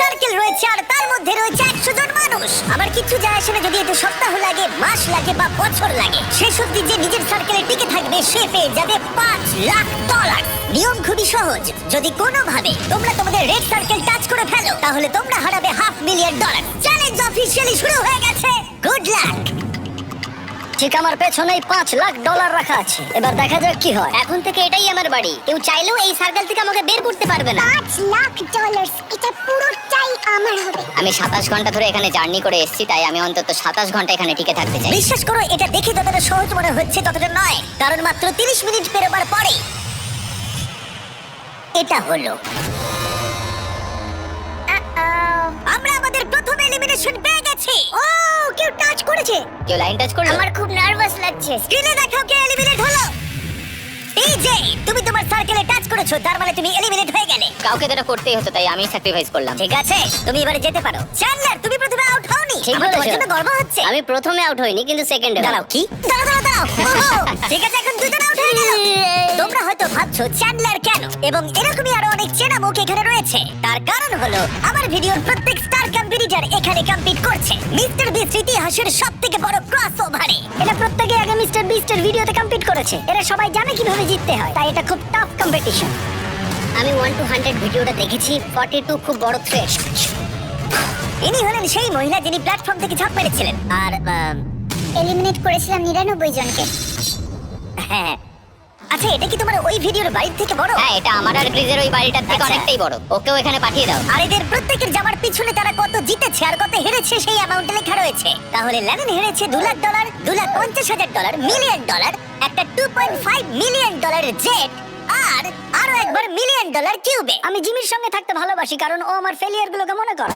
Circle রয়েছে আর তার মধ্যে রয়েছে একশো জন মানুষ। কিছু যায় আসে না যদি সপ্তাহ লাগে, মাস লাগে বা বছর লাগে। শেষ অব্দি যে নিজের সার্কেলে টিকে থাকবে, সে পেয়ে যাবে পাঁচ লাখ ডলার নিয়ম খুবই সহজ। যদি কোনোভাবে তোমরা তোমাদের রেড সার্কেল টাচ করে ফেলো, তাহলে তোমরা হারাবে half million dollar challenge officially শুরু হয়ে গেছে! ঠিক আমার পেছনেই পাঁচ লাখ ডলার রাখা আছে। এবার দেখা যাক কি হয়। এখন থেকে এটাই আমার বাড়ি। কেউ চাইলেও এই সার্কেল থেকে আমাকে বের করতে পারবে না। পাঁচ লাখ ডলার এটা পুরোটাই আমার হবে। আমি সাতাশ ঘণ্টা ধরে এখানে জার্নি করে এসেছি তাই আমি অন্তত সাতাশ ঘণ্টা এখানে টিকে থাকতে চাই। বিশ্বাস করো এটা দেখে যতটা সহজ মনে হচ্ছে ততটা নয়। কারণ মাত্র তিরিশ মিনিট পেরোবার পরে এটা হলো। আমরা আমাদের প্রথম এলিমিনেশন পেয়ে গেছি ও কেউ টাচ করেছে। কেউ লাইন টাচ করল? আমার খুব নার্ভাস লাগছে। স্ক্রিনে দেখাও কে এলিমিনেট হলো। এই যে তুমি তোমার সার্কেলে টাচ করেছ তার মানে তুমি এলিমিনেট হয়ে গেলে। কাউকে তো এটা করতেই হতো তাই আমি স্যাক্রিফাইস করলাম। ঠিক আছে তুমি এবারে যেতে পারো। চ্যান্ডলার তুমি প্রথমে আউট হওনি? ঠিক আমার তোমার বলেছ। জন্য গর্ব হচ্ছে। আমি প্রথমে আউট হইনি কিন্তু সেকেন্ডে দাঁড়াও কি? দাঁড়াও দাঁড়াও দাঁড়াও। ওহো, ঠিক আছে এখন দুজন আউট হয়ে গেল। তোমরা হয়তো ভাবছ চ্যান্ডলার কেন? এবং এরকমই আরও অনেক চেনা মুখ এখানে রয়েছে। তার কারণ হলো আমার ভিডিওর প্রত্যেক স্টার কম্পিটিটর এখানে কম্পিট করছে। মিস্টার বিস্ট ইতিহাসের সব থেকে বড় ক্রস ওভারে এটা প্রত্যেকে আগে মিস্টার বিস্টের ভিডিওতে কমপ্লিট করেছে। এরা সবাই জানে কীভাবে জিততে হয়, তাই এটা খুব টাফ কম্পিটিশন আমি ওয়ান টু হান্ড্রেড ভিডিওটা দেখেছি ফর্টি টু খুব বড় থ্রেট ইনি হলেন সেই মহিলা যিনি প্ল্যাটফর্ম থেকে ঝাঁপ মেরেছিলেন। আর এলিমিনেট করেছিলাম নিরানব্বই জনকে। হ্যাঁ আচ্ছা এটা কি তোমার ওই ভিডিওর বাইর থেকে বড়? হ্যাঁ এটা আমার আর ক্রিজের ওই বাড়িটার থেকে আচ্ছা। অনেকটাই বড়। ওকেও এখানে পাঠিয়ে দাও। আর এদের প্রত্যেকের যাওয়ার পিছনে তারা কত জিতেছে আর কত হেরেছে সেই অ্যামাউন্ট লেখা রয়েছে। তাহলে লেনিন হেরেছে দু লাখ ডলার দু লাখ পঞ্চাশ হাজার ডলার মিলিয়ন ডলার একটা টু পয়েন্ট ফাইভ মিলিয়ন ডলারের জেট আর আরও একবার মিলিয়ন ডলার কিউবে আমি জিমির সঙ্গে থাকতে ভালোবাসি কারণ ও আমার ফেলিয়ার গুলোকে মনে করে।